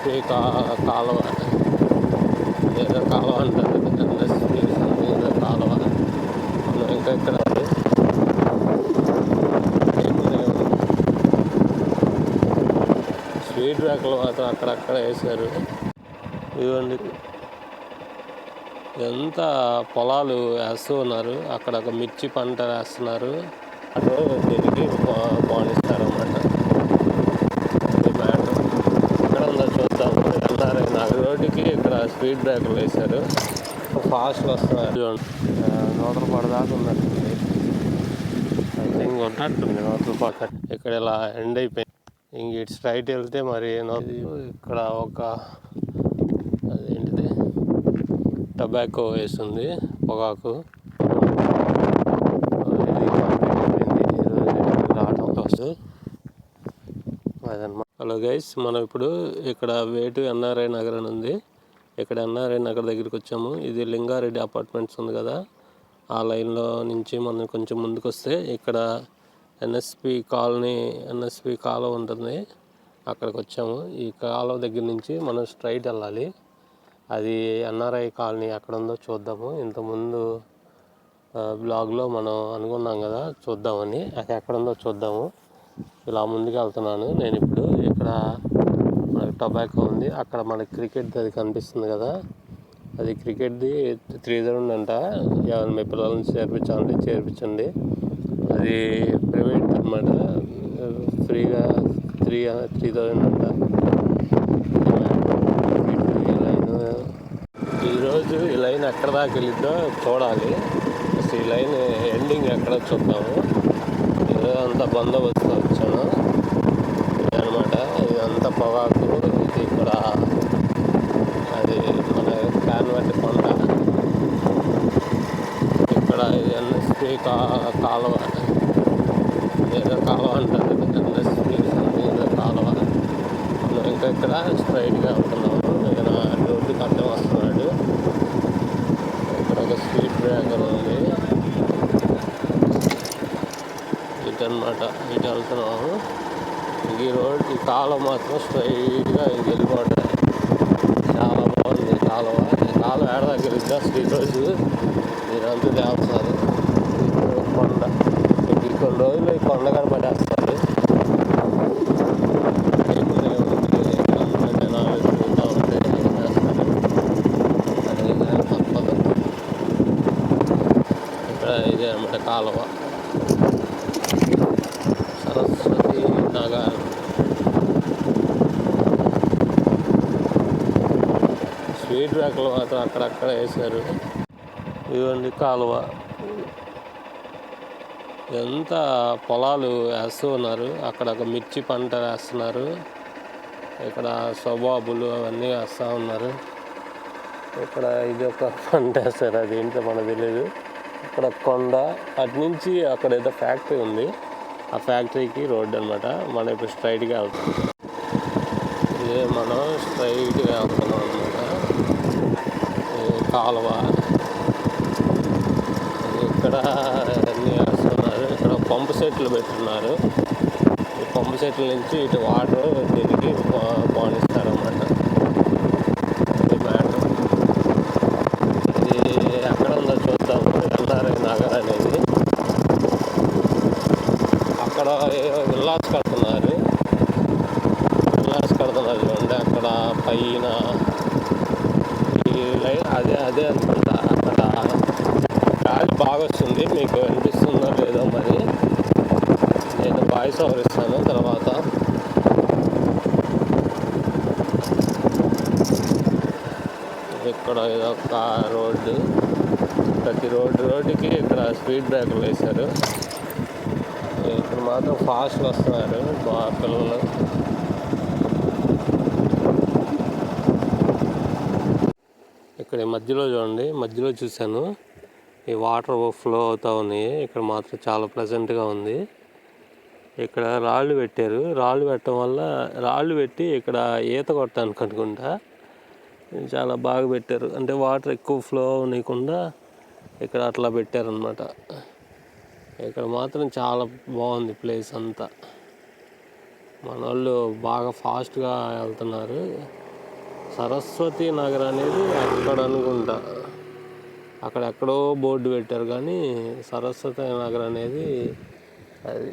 NSP కా కాలువ. ఏదో కాలువ అంటారు. ఎన్ఎస్పి ఏదో కాలువ. మనం ఇంకా ఇక్కడ స్వీట్ బ్యాక్లు మాత్రం అక్కడక్కడ వేశారు. ఇదిగోండి. ఎంత పొలాలు వేస్తూ ఉన్నారు. అక్కడ ఒక మిర్చి పంట వేస్తున్నారు. అటు దీనికి పాలిస్తారు అన్నమాట ఇది మ్యాటర్ ఎక్కడ ఉందో చూద్దాము ఎన్ఆర్ఐ నాకు రోడ్డుకి ఇక్కడ స్పీడ్ బ్రేకర్లు వేశారు. ఫాస్ట్ వస్తున్నారు. నూతల పడదాకా ఉన్నట్టుంది ఐ థింక్ ఉన్నట్టుంది నూతల ఇక్కడ ఇలా ఎండ్ అయిపోయింది. ఇంక ఇటు స్ట్రైట్ వెళ్తే మరి ఇక్కడ ఒక అదేంటిది? టొబాకో వేస్తుంది పొగాకు. అదనమాట హలో గైస్ మనం ఇప్పుడు ఇక్కడ వేటు ఎన్ఆర్ఐ నగర్ అని ఉంది. ఇక్కడ ఎన్ఆర్ఐ నగర్ దగ్గరికి వచ్చాము. ఇది లింగారెడ్డి అపార్ట్మెంట్స్ ఉంది కదా. ఆ లైన్లో నుంచి మనం కొంచెం ముందుకు వస్తే ఇక్కడ ఎన్ఎస్పి కాలనీ ఎన్ఎస్పి కాలువ ఉంటుంది. అక్కడికి వచ్చాము. ఈ కాలువ దగ్గర నుంచి మనం స్ట్రైట్ వెళ్ళాలి. అది ఎన్ఆర్ఐ కాలనీ ఎక్కడ ఉందో చూద్దాము. ఇంతకుముందు బ్లాగ్లో మనం అనుకున్నాం కదా చూద్దామని. అది ఎక్కడ ఉందో చూద్దాము. ఇలా ముందుకు వెళ్తున్నాను. నేను ఇప్పుడు ఇక్కడ టొబాకో ఉంది. అక్కడ మనకి క్రికెట్ అది కనిపిస్తుంది కదా. అది క్రికెట్ది త్రీ థౌజండ్ అంట మీ పిల్లల్ని చేర్పించాలంటే చేర్పించండి. అది ప్రైవేట్ అనమాట ఫ్రీగా త్రీ త్రీ థౌసండ్ అంట. ఈరోజు ఈ లైన్ ఎక్కడ దాకా వెళ్ళిద్దో చూడాలి. ఈ లైన్ ఎండింగ్ ఎక్కడ చూద్దాము. ఈరోజు అంతా బందోబస్తు వచ్చాను. అనమాట ఇదంతా పొగాకు. కూడా ఇక్కడ అది మన కాన్వర్ట్ కొండ. ఇక్కడ ఇది ఎన్ఎస్పి కా కాలువ. ఏదో కాలువ అంటారు ఎన్ఎస్పి ఏదో కాలువ. మనం ఇంకా ఇక్కడ స్ట్రైట్గా ఉంటున్నాము ఇక్కడ రోడ్డు కట్టం వస్తున్నాడు. ఇక్కడ ఒక స్పీడ్ బ్రేకర్ ఉంది. ఇటు అనమాట ఇటు వెళ్తున్నాము ఈ రోడ్ ఈ కాలువ మాత్రం స్ట్రైట్గా ఇది వెళ్ళిపోవటం చాలా బాగుంది ఈ కాలువ ఈ కాలువ ఏడ దగ్గర ఇద్దా శ్రీరోజు ఇదంతా దేవస్తారు కొండ. ఈ కొన్ని రోజులు ఈ కొండ కనబడేస్తారు ఎక్కువనే ఉంది. అందరూ జనాలు తిరుగుతూ ఉంటే ఏం చేస్తారు? అది ఇక తప్పదు. ఇక్కడ ఇదే అన్నమాట కాలువ సరస్వతి నగర్ స్వీట్ ర్యాకులు మాత్రం అక్కడక్కడ వేశారు. ఇవన్నీ కాలువ. ఎంత పొలాలు వేస్తూ ఉన్నారు. అక్కడ ఒక మిర్చి పంట వేస్తున్నారు. ఇక్కడ స్వబాబులు అవన్నీ వేస్తూ ఉన్నారు. ఇక్కడ ఇది ఒక పంట వేస్తారు అది ఏంటో మనకు తెలియదు ఇక్కడ కొండ అటు నుంచి అక్కడ ఏదో ఫ్యాక్టరీ ఉంది. ఆ ఫ్యాక్టరీకి రోడ్డు అనమాట మనం ఇప్పుడు స్ట్రైట్గా వెళ్తాం. ఇదే మనం స్ట్రైట్గా వెళ్తున్నాం. కాలువ. ఇక్కడ అన్నీ వేస్తున్నారు. ఇక్కడ పంపు సెట్లు పెట్టున్నారు. ఈ పంపు సెట్ల నుంచి ఇటు వాటర్ దీనికి బానిస్తారు అన్నమాట ఇది మ్యాటర్ ఇది ఎక్కడ ఉందో చూద్దాము ఎన్ఆర్ఐ నగర్ అనేది అక్కడ ఏవో విల్లాస్ కడుతున్నారు విల్లాస్ కడుతున్నారు చూడండి అక్కడ పైన ఈ లైన్ అదే అదే అనుకుంటా అక్కడ గాలి బాగా వస్తుంది మీకు వినిపిస్తుందో లేదో మరి. నేను వాయిస్ ఓవర్ ఇస్తాను తర్వాత. ఇక్కడ ఇదొక రోడ్డు ప్రతి రోడ్డు రోడ్డుకి ఇక్కడ స్పీడ్ బ్రేకర్లు వేశారు. ఇక్కడ మాత్రం ఫాస్ట్ వస్తున్నారు మా పిల్లలు. ఇక్కడ మధ్యలో చూడండి మధ్యలో చూశాను. ఈ వాటర్ ఫ్లో అవుతూ ఉన్నాయి ఇక్కడ మాత్రం చాలా ప్లెజెంట్గా ఉంది. ఇక్కడ రాళ్ళు పెట్టారు. రాళ్ళు పెట్టడం వల్ల రాళ్ళు పెట్టి ఇక్కడ ఈత కొట్టడానికి అనుకుంటా. చాలా బాగా పెట్టారు. అంటే వాటర్ ఎక్కువ ఫ్లో అవ్వకుండా ఇక్కడ అట్లా పెట్టారనమాట ఇక్కడ మాత్రం చాలా బాగుంది ప్లేస్ అంతా. మన వాళ్ళు బాగా ఫాస్ట్గా వెళ్తున్నారు. సరస్వతి నగర్ అనేది అక్కడ అనుకుంటా. అక్కడ ఎక్కడో బోర్డు పెట్టారు కానీ సరస్వతి నగర్ అనేది అది.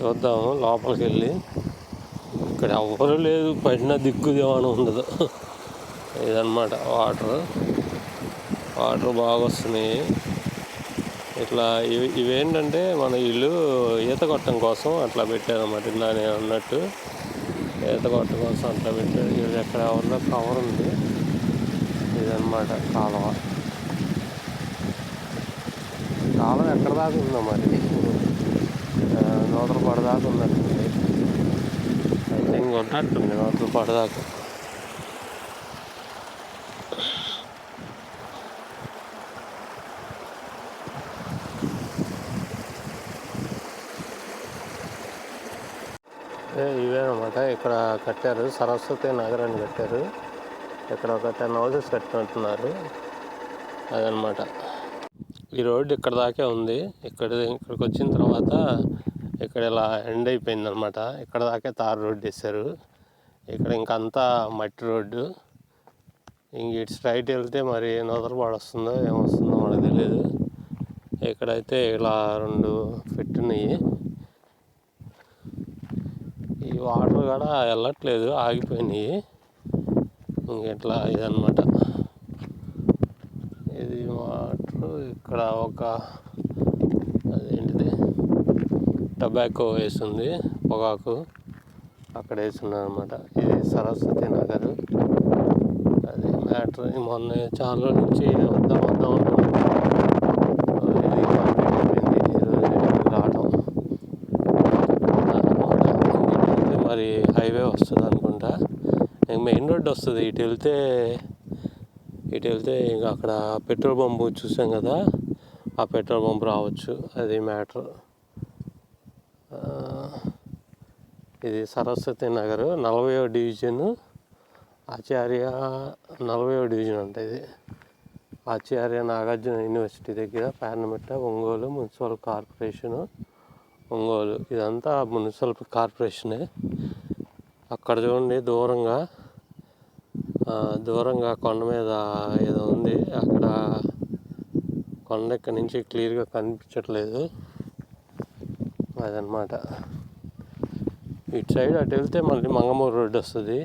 చూద్దాము లోపలికి వెళ్ళి ఇక్కడ ఎవ్వరు లేదు పడిన దిక్కు దివాణం ఉండదు. ఇదన్నమాట వాటర్. వాటర్ బాగా వస్తున్నాయి. ఇట్లా ఇవి ఇవేంటంటే మన ఇల్లు ఈత కొట్టడం కోసం అట్లా పెట్టారన్నమాట. ఇందా నేను అన్నట్టు ఈత కొట్టడం కోసం అట్లా పెట్టారు. ఇది ఎక్కడ ఉన్న కవర్ ఉంది. ఇదన్నమాట కాలువ. కాలువ ఎక్కడ దాకా ఉందో మరి నూతల పడదాకా ఉన్నట్టుంది ఐ థింక్ ఉన్నట్టుంది నూతల పడదాకా. ఇవే అనమాట ఇక్కడ కట్టారు. సరస్వతి నగరాన్ని కట్టారు. ఇక్కడ ఒక టెన్ హౌసెస్ కట్టినట్టున్నారు. అదనమాట ఈ రోడ్డు ఇక్కడ దాకే ఉంది. ఇక్కడ ఇక్కడికి వచ్చిన తర్వాత ఇక్కడ ఇలా ఎండ్ అయిపోయింది అనమాట ఇక్కడ దాకే తార్ రోడ్డు వేశారు. ఇక్కడ ఇంకంతా మట్టి రోడ్డు. ఇంక ఇటు స్ట్రైట్ వెళ్తే మరి నొదరపాడు వస్తుందో ఏమొస్తుందో మనకు తెలియదు ఇక్కడైతే ఇలా రెండు ఫిట్ ఉన్నాయి. ఈ వాటర్ కూడా వెళ్ళట్లేదు ఆగిపోయినాయి. ఇంకెట్లా ఇదన్నమాట. ఇది వాటర్ ఇక్కడ ఒక అదేంటిది? టొబాకో వేసింది పొగాకు. అక్కడ వేసున్నాను అనమాట ఇది సరస్వతి నగర్. అది మ్యాటర్. మొన్న చాలా నుంచి వద్దాం వద్దాం అనుకుంటున్నాను ఇది కంప్లీట్ అయిపోయింది ఈరోజు రావటం అన్నమాట. మరి హైవే వస్తుంది అనుకుంటా. ఇంక మెయిన్ రోడ్ వస్తుంది. ఇటు వెళ్తే ఇటు వెళ్తే ఇంకా అక్కడ పెట్రోల్ పంపు చూసాం కదా. ఆ పెట్రోల్ పంప్ రావచ్చు. అది మ్యాటర్. ఇది సరస్వతి నగర్ నలభైవ డివిజన్. ఆచార్య నలభైవ డివిజన్ అంట ఇది. ఆచార్య నాగార్జున యూనివర్సిటీ దగ్గర పార్నమిట్ట ఒంగోలు మున్సిపల్ కార్పొరేషను. ఒంగోలు. ఇదంతా మున్సిపల్ కార్పొరేషనే. అక్కడ చూడండి దూరంగా దూరంగా కొండ మీద ఏదో ఉంది. అక్కడ కొండ ఇక్కడ నుంచి క్లియర్గా కనిపించట్లేదు. అదనమాట ఇటు సైడ్ అటు వెళ్తే మళ్ళీ మంగమూరు రోడ్డు వస్తుంది.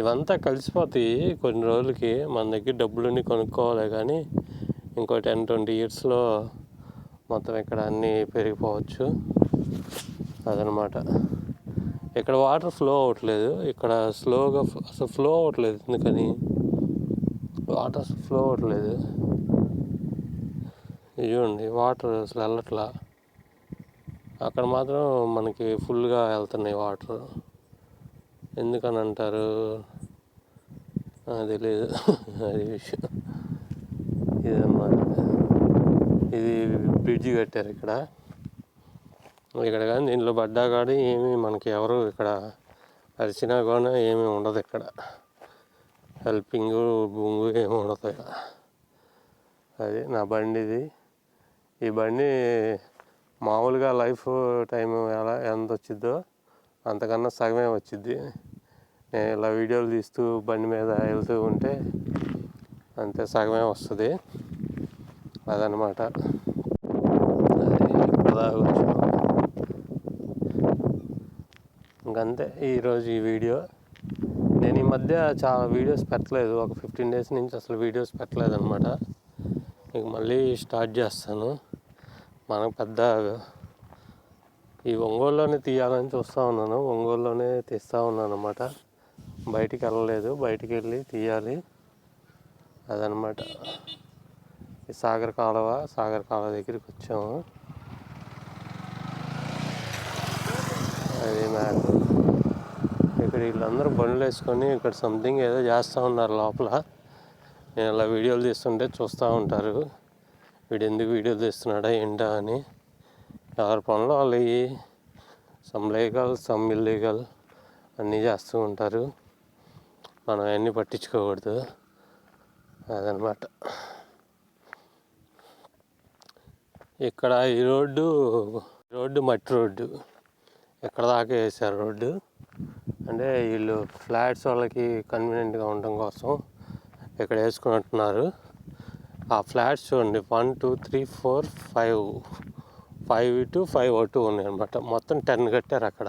ఇవంతా కలిసిపోతాయి కొన్ని రోజులకి. మన దగ్గర డబ్బులుని కొనుక్కోవాలి కానీ ఇంకో టెన్ ట్వంటీ ఇయర్స్లో మొత్తం ఇక్కడ అన్నీ పెరిగిపోవచ్చు. అదనమాట ఇక్కడ వాటర్ ఫ్లో అవ్వట్లేదు. ఇక్కడ స్లోగా అసలు ఫ్లో అవ్వట్లేదు ఎందుకని? వాటర్ ఫ్లో అవ్వట్లేదు. ఇవ్వండి చూడండి వాటర్ అసలు వెళ్ళట్లా. అక్కడ మాత్రం మనకి ఫుల్గా వెళ్తున్నాయి వాటర్. ఎందుకని అంటారు తెలియదు అది విషయం. ఇదన్నమాట. ఇది బ్రిడ్జ్ కట్టారు ఇక్కడ. ఇక్కడ కానీ దీంట్లో పడ్డా కానీ ఏమీ మనకి ఎవరు ఇక్కడ అరిచినా కూడా ఏమీ ఉండదు ఇక్కడ. హెల్పింగ్ బొంగు ఏమి ఉండదు ఇక్కడ. అది నా బండి ఇది. ఈ బండి మామూలుగా లైఫ్ టైం ఎలా ఎంత వచ్చిద్దో అంతకన్నా సగమే వచ్చింది నేను ఇలా వీడియోలు తీస్తూ బండి మీద వెళ్తూ ఉంటే అంతే సగమే వస్తుంది. అదనమాట అది ఇప్పుడు దాకా వచ్చాము ఇంకంతే. ఈరోజు ఈ వీడియో. నేను ఈ మధ్య చాలా వీడియోస్ పెట్టలేదు. ఒక ఫిఫ్టీన్ డేస్ నుంచి అసలు వీడియోస్ పెట్టలేదు అనమాట ఇక మళ్ళీ స్టార్ట్ చేస్తాను. మనకు పెద్ద ఈ ఒంగోలులోనే తీయాలని చూస్తూ ఉన్నాను. ఒంగోలులోనే తీస్తూ ఉన్నాను అనమాట బయటికి వెళ్ళలేదు. బయటికి వెళ్ళి తీయాలి. అదనమాట ఈ సాగర్ కాలువ సాగర్ కాలువ దగ్గరికి వచ్చాము. అది మ్యాటర్ ఇక్కడ వీళ్ళందరూ బండ్లు వేసుకొని ఇక్కడ సంథింగ్ ఏదో చేస్తూ ఉన్నారు లోపల. నేను ఇలా వీడియోలు తీస్తుంటే చూస్తూ ఉంటారు. వీడు ఎందుకు వీడియోలు తీస్తున్నాడా ఏంటా అని. ఎవరి పనులు వాళ్ళు సమ్ లీగల్ సమ్ ఇల్లీగల్ అన్నీ చేస్తూ ఉంటారు. మనం అవన్నీ పట్టించుకోకూడదు. అదనమాట ఇక్కడ ఈ రోడ్డు రోడ్డు మట్టి రోడ్డు. ఎక్కడ దాకా వేసారు రోడ్డు? అంటే వీళ్ళు ఫ్లాట్స్ వాళ్ళకి కన్వీనియంట్గా ఉండడం కోసం ఇక్కడ వేసుకున్నట్టున్నారు. ఆ ఫ్లాట్స్ చూడండి one two three four five five two five O two ఉన్నాయి అనమాట మొత్తం టెన్ కట్టారు అక్కడ.